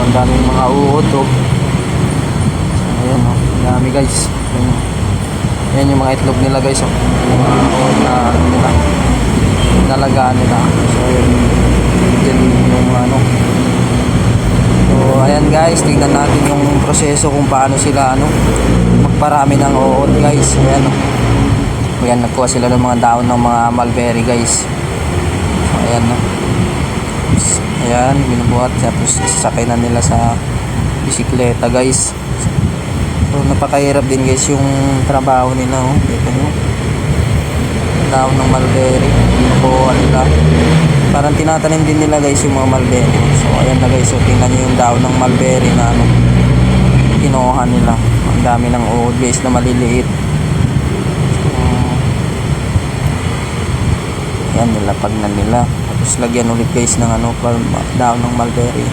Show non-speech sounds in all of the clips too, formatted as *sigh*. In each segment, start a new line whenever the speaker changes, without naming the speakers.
ang daming mga uod oh. Ayan oh, ang dami guys. Ayan, yung mga itlog nila guys oh. Yung mga uod na ano nila. Nalagaan nila. So yun, yun yung ano. So ayan guys, tingnan natin yung proseso kung paano sila ano magparami ng uod guys. Ayan oh. Ayan, nagkuha sila ng mga daon ng mga mulberry guys. So, ayan no. Ayan, binubuhat. Tapos sasakay na nila sa bisikleta guys. So napakahirap din guys yung trabaho nila. Oh. Dito nyo. Daon ng mulberry. Binubuhat nila. Parang tinatanim din nila guys yung mga mulberry. So ayan na guys. So tingnan nyo yung daon ng mulberry na ano. Kinuha nila. Ang dami ng uod guys na maliliit. Yan, nilapag na nila. Tapos lagyan ulit guys ng ano, daon ng mulberry.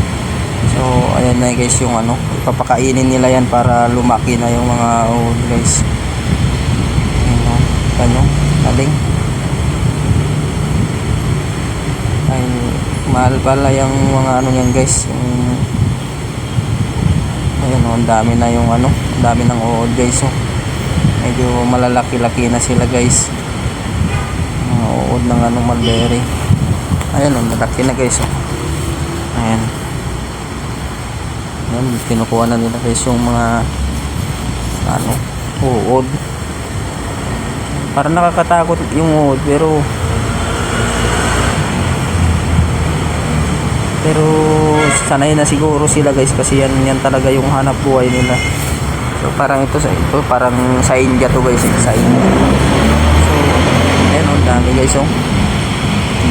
So, ayan na guys yung ano, ipapakainin nila yan para lumaki na yung mga uod guys. Ano, ano, galing. Ay, mahal pala yung mga ano yan guys. Yung, ayan o, ang dami na yung ano, ang dami ng uod guys. Oh. Medyo malalaki-laki na sila guys mga uod ng ano mulberry ayan o malaki na guys oh. ayan ayan kinukuha na nila guys yung mga ano uod parang nakakatakot yung uod pero pero sanay na siguro sila guys kasi yan, yan talaga yung hanap buhay nila so parang ito sa ito parang sa India to guys sa India Ayan oh, ang dami guys oh.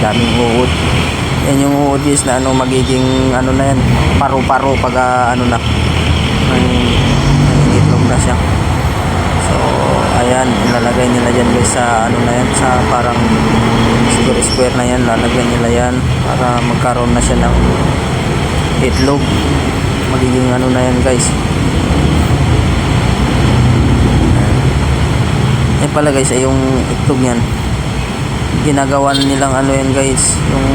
Daming uod. Yan yung uod guys na ano magiging ano na yan, paro-paro pag ah, ano na nangingitlog na siya. So, ayan, ilalagay nila yan guys sa ano na yan, sa parang square square na yan, lalagyan nila yan para magkaroon na siya ng itlog. Magiging ano na yan guys. Yan pala guys ay yung itlog niyan ginagawa na nilang ano yan guys. Yung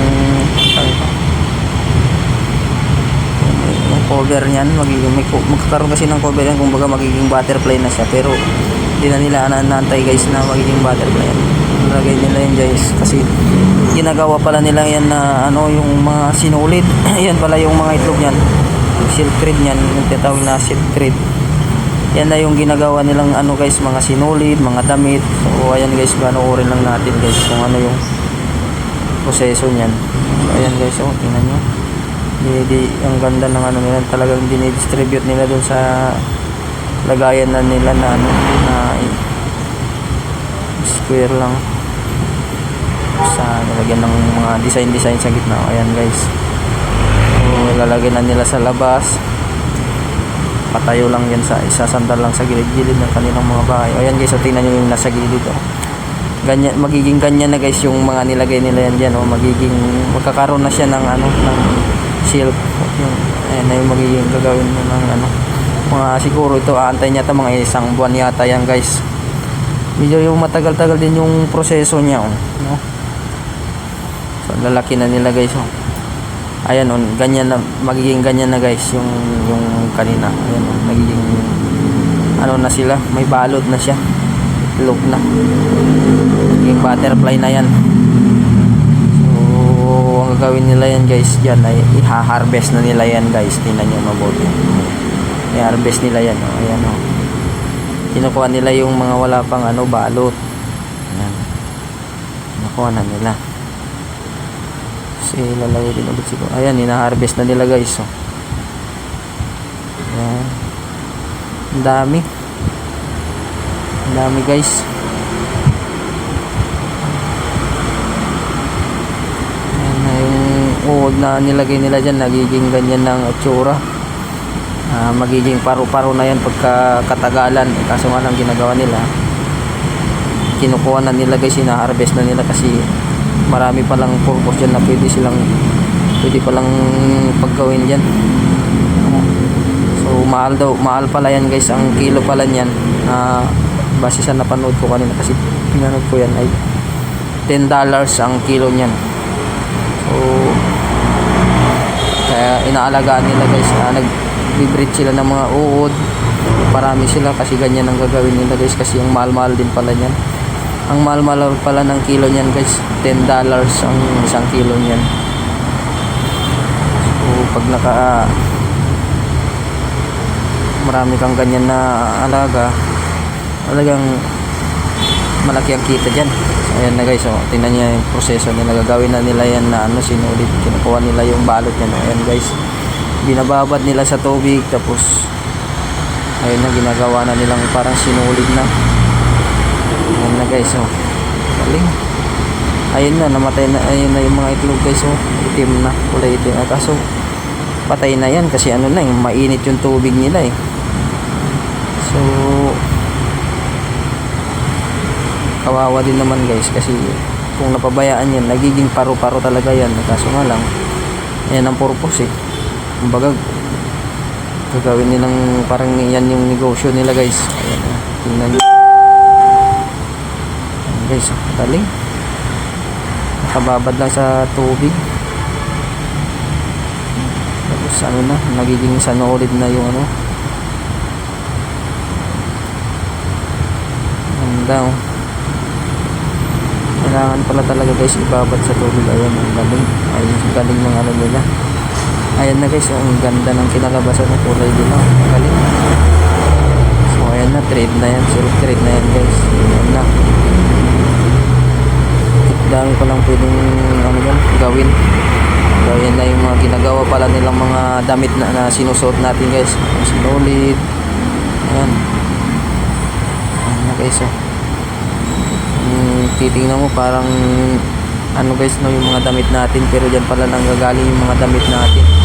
yung cover niyan magiging may magkakaroon kasi ng cover yan. Kumbaga magiging butterfly na siya. Pero hindi na nila naantay guys na magiging butterfly yan. Nilagay nila yan guys. Kasi ginagawa pala nila yan na ano yung mga sinulit. *clears throat* Yan pala yung mga itlog niyan. Silk thread niyan. Yung tinatawag na silk thread yan na yung ginagawa nilang ano guys mga sinulid mga damit. So ayan guys panoorin lang natin guys kung ano yung proseso niyan. So ayan guys oh tingnan nyo. Di, di, ang ganda ng ano nila talagang dinidistribute nila dun sa lagayan na nila na ano na square lang. Sa nilagyan ng mga design design sa gitna. Ayan guys. So lalagyan na nila sa labas patayo lang yan sa isasandal lang sa gilid-gilid ng kanilang mga bahay. O yan guys, so tingnan nyo yung nasa gilid oh. Ganyan, magiging ganyan na guys yung mga nilagay nila yan dyan. Oh. Magiging, magkakaroon na siya ng ano, ng silk. Yung, ayan na yung magiging gagawin mo ng ano. Mga siguro ito, aantay niya ito mga isang buwan yata yan guys. Medyo yung matagal-tagal din yung proseso niya. Oh. No? So, lalaki na nila guys. Oh ayan on ganyan na magiging ganyan na guys yung kanina. Ayan on magiging ano na sila may balot na siya. Look na. Magiging butterfly na yan. So ang gagawin nila yan guys dyan ay iha-harvest na nila yan guys. Tingnan nyo mabuti. I-harvest nila yan oh. ayan oh. Kinukuha nila yung mga wala pang ano balot. Ayan. Kinukuha na nila. Kasi lalagay din ulit siguro. Ayan ina-harvest na nila guys oh. Ayan. Ang dami. Ang dami guys. Ayan na yung uod na nilagay nila dyan. Nagiging ganyan ng itsura. Ah, magiging paru-paro na yan pagka katagalan. Eh, kaso nga lang ginagawa nila. Kinukuha na nila guys. Ina-harvest na nila kasi marami palang purpose dyan na pwede silang pwede palang paggawin dyan so mahal daw mahal pala yan guys ang kilo pala niyan na base sa napanood ko kanina kasi pinanood ko yan ay 10 dollars ang kilo niyan so kaya ina inaalagaan nila guys. Uh, nag-breed sila ng mga uod. Parami sila kasi ganyan ang gagawin nila guys kasi ang mahal-mahal din pala niyan. Ang mahal-mahal pala ng kilo niyan guys. 10 dollars ang isang kilo niyan. So pag naka marami kang ganyan na alaga. Talagang malaki ang kita dyan. Ayan na guys oh, tingnan niya yung proseso nila. Gagawin na nila yan na ano sinulit. Kinukuha nila yung balot yan oh. ayan guys. Binababad nila sa tubig. Tapos ayun na ginagawa na nilang parang sinulid na. Ayan na guys oh. Galing. Ayun na namatay na ayun na yung mga itlog guys oh. Itim na. Kulay itim. Ah, kaso patay na yan kasi ano na eh, mainit yung tubig nila eh so kawawa din naman guys kasi kung napabayaan yan nagiging paro-paro talaga yan kaso nga lang yan ang purpose eh. Kumbaga gagawin nilang parang yan yung negosyo nila guys. Ayan ah, tingnan nyo guys ah, galing. Nakababad lang sa tubig. Tapos ano na nagiging sanorid na yung ano ang daw. Kailangan pala talaga guys ibabad sa tubig. Ayan ang galing. Ayun ang galing ng ano nila. Ayan na guys ang ganda ng kinalabasan ng kulay oh. ang galing. So ayan na trade na yan. Sure trade na yan guys. Ayan na. Dami ko lang pwedeng ano yan gawin. Gawin na yung mga ginagawa pala nilang mga damit na, na sinusuot natin guys. Sinulit. Ayan. Ayan na guys oh titingnan mo parang ano guys no yung mga damit natin pero dyan pala nanggagaling yung mga damit natin